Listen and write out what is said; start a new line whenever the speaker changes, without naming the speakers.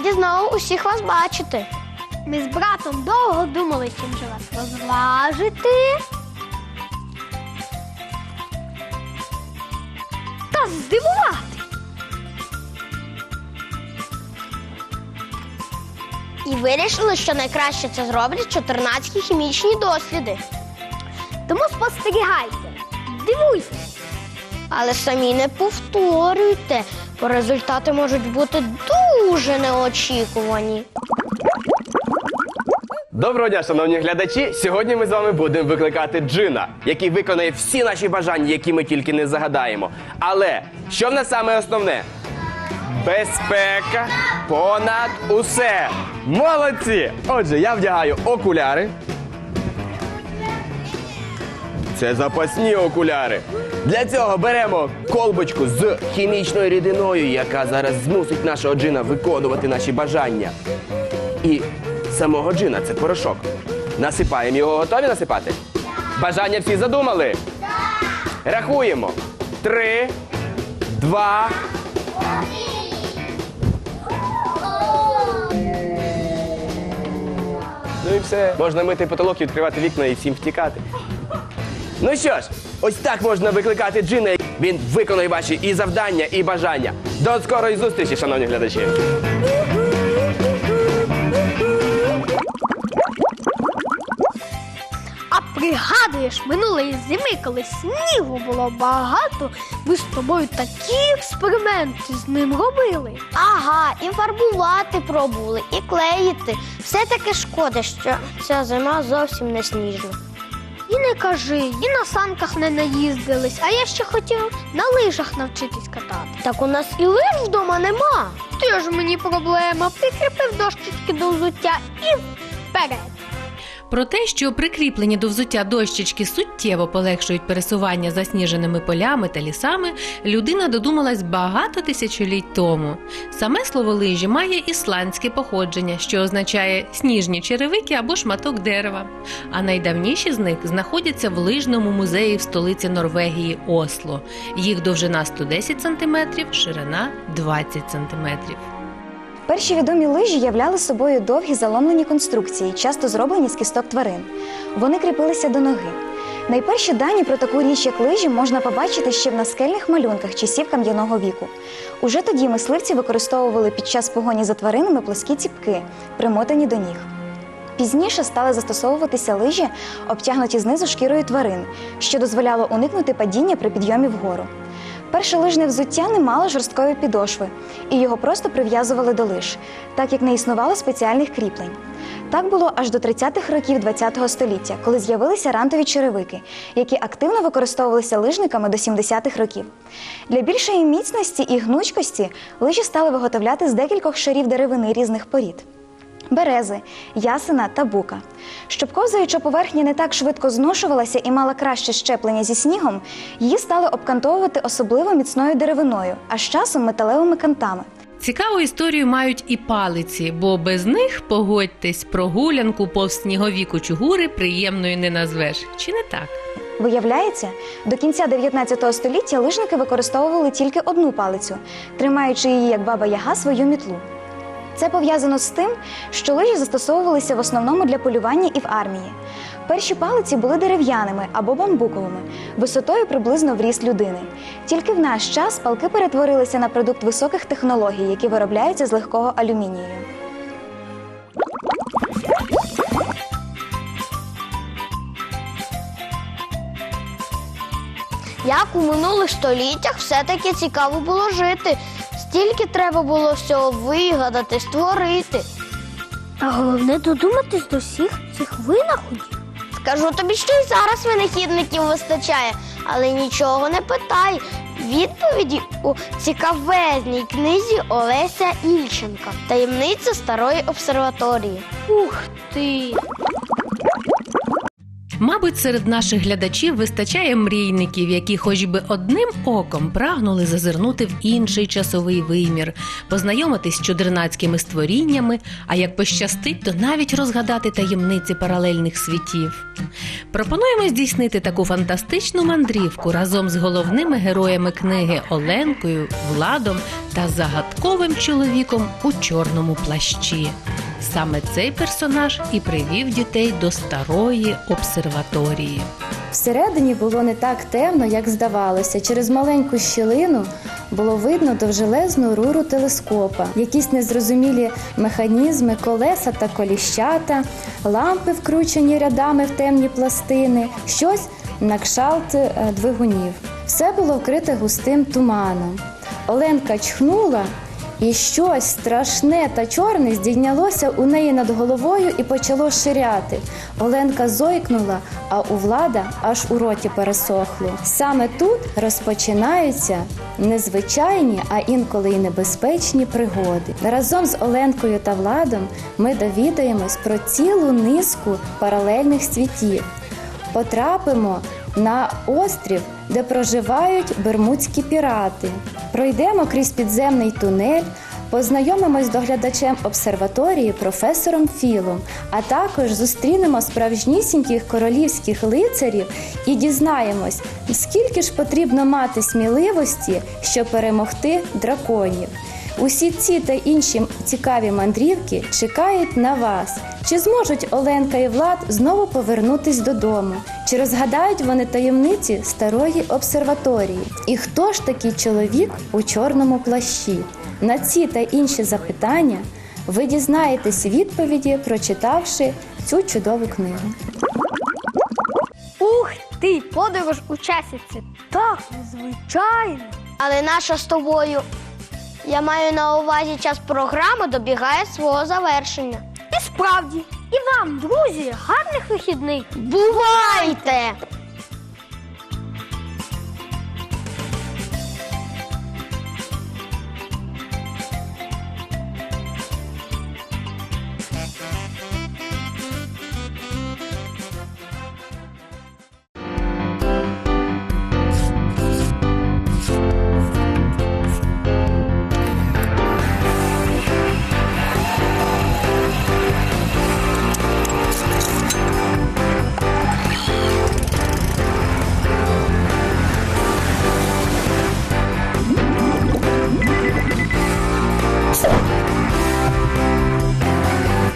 раді знову усіх вас бачити. Ми з братом довго думали, чим же вас розважити. Та здивувати. І вирішили, що найкраще це зроблять 14 хімічні досліди. Тому спостерігайте, дивуйтесь. Але самі не повторюйте, результати можуть бути дуже неочікувані.
Доброго дня, шановні глядачі. Сьогодні ми з вами будемо викликати джина, який виконає всі наші бажання, які ми тільки не загадаємо. Але що в нас саме основне? Безпека понад усе. Молодці! Отже, я вдягаю окуляри. Це запасні окуляри. Для цього беремо колбочку з хімічною рідиною, яка зараз змусить нашого джина виконувати наші бажання. І самого джина це порошок. Насипаємо його, готові насипати? Бажання всі задумали? Рахуємо. Три, два. Ну і все. Можна мити потолок, і відкривати вікна і всім втікати. Ну що ж, ось так можна викликати джина. Він виконує ваші і завдання, і бажання. До скорої зустрічі, шановні глядачі.
А пригадуєш минулої зими, коли снігу було багато, ми з тобою такі експерименти з ним робили. Ага, і фарбувати пробували, і клеїти. Все таки шкода, що ця зима зовсім не сніжна. І не кажи, і на санках не наїздились, а я ще хотів на лижах навчитись катати. Так у нас і лиж вдома нема. Ти ж мені проблема. Прикріпив дощечки до взуття і вперед.
Про те, що прикріплені до взуття дощечки суттєво полегшують пересування засніженими полями та лісами, людина додумалась багато тисячоліть тому. Саме слово лижі має ісландське походження, що означає сніжні черевики або шматок дерева. А найдавніші з них знаходяться в лижному музеї в столиці Норвегії Осло. Їх довжина 110 см, ширина 20 см.
Перші відомі лижі являли собою довгі заломлені конструкції, часто зроблені з кісток тварин. Вони кріпилися до ноги. Найперші дані про таку річ, як лижі, можна побачити ще в наскельних малюнках часів кам'яного віку. Уже тоді мисливці використовували під час погоні за тваринами плоскі ціпки, примотані до ніг. Пізніше стали застосовуватися лижі, обтягнуті знизу шкірою тварин, що дозволяло уникнути падіння при підйомі вгору. Перше лижне взуття не мало жорсткої підошви, і його просто прив'язували до лиж, так як не існувало спеціальних кріплень. Так було аж до 30-х років ХХ століття, коли з'явилися рантові черевики, які активно використовувалися лижниками до 70-х років. Для більшої міцності і гнучкості лижі стали виготовляти з декількох шарів деревини різних порід берези, ясена та бука. Щоб ковзаюча поверхня не так швидко зношувалася і мала краще щеплення зі снігом, її стали обкантовувати особливо міцною деревиною, а з часом металевими кантами.
Цікаву історію мають і палиці, бо без них, погодьтесь, прогулянку повз снігові кучугури приємною не назвеш. Чи не так?
Виявляється, до кінця 19 століття лижники використовували тільки одну палицю, тримаючи її як баба яга свою мітлу. Це пов'язано з тим, що лижі застосовувалися в основному для полювання і в армії. Перші палиці були дерев'яними або бамбуковими, висотою приблизно в ріст людини. Тільки в наш час палки перетворилися на продукт високих технологій, які виробляються з легкого алюмінію.
Як у минулих століттях все-таки цікаво було жити. Стільки треба було всього вигадати, створити. А головне додуматись до всіх цих винаходів. Скажу тобі, що й зараз винахідників вистачає, але нічого не питай. Відповіді у цікавезній книзі Олеся Ільченка Таємниця старої обсерваторії. Ух ти!
Мабуть, серед наших глядачів вистачає мрійників, які хоч би одним оком прагнули зазирнути в інший часовий вимір, познайомитись з чудернацькими створіннями, а як пощастить, то навіть розгадати таємниці паралельних світів. Пропонуємо здійснити таку фантастичну мандрівку разом з головними героями книги Оленкою, Владом та загадковим чоловіком у чорному плащі. Саме цей персонаж і привів дітей до старої обсерваторії.
Всередині було не так темно, як здавалося. Через маленьку щілину було видно довжелезну руру телескопа, якісь незрозумілі механізми, колеса та коліщата, лампи, вкручені рядами в темні пластини, щось на кшалт е, двигунів. Все було вкрите густим туманом. Оленка чхнула, і щось страшне та чорне здійнялося у неї над головою і почало ширяти. Оленка зойкнула, а у влада аж у роті пересохло. Саме тут розпочинаються незвичайні, а інколи й небезпечні пригоди. Разом з Оленкою та Владом ми довідаємось про цілу низку паралельних світів. Потрапимо на острів, де проживають бермудські пірати. Пройдемо крізь підземний тунель, познайомимось з доглядачем обсерваторії професором Філом, а також зустрінемо справжнісіньких королівських лицарів і дізнаємось, скільки ж потрібно мати сміливості, щоб перемогти драконів. Усі ці та інші цікаві мандрівки чекають на вас. Чи зможуть Оленка і Влад знову повернутись додому? Чи розгадають вони таємниці старої обсерваторії? І хто ж такий чоловік у чорному плащі? На ці та інші запитання ви дізнаєтесь відповіді, прочитавши цю чудову книгу.
Ух ти, подорож у часі це так незвичайно. Але наша з тобою. Я маю на увазі час програми добігає свого завершення. І справді, і вам, друзі, гарних вихідних. Бувайте!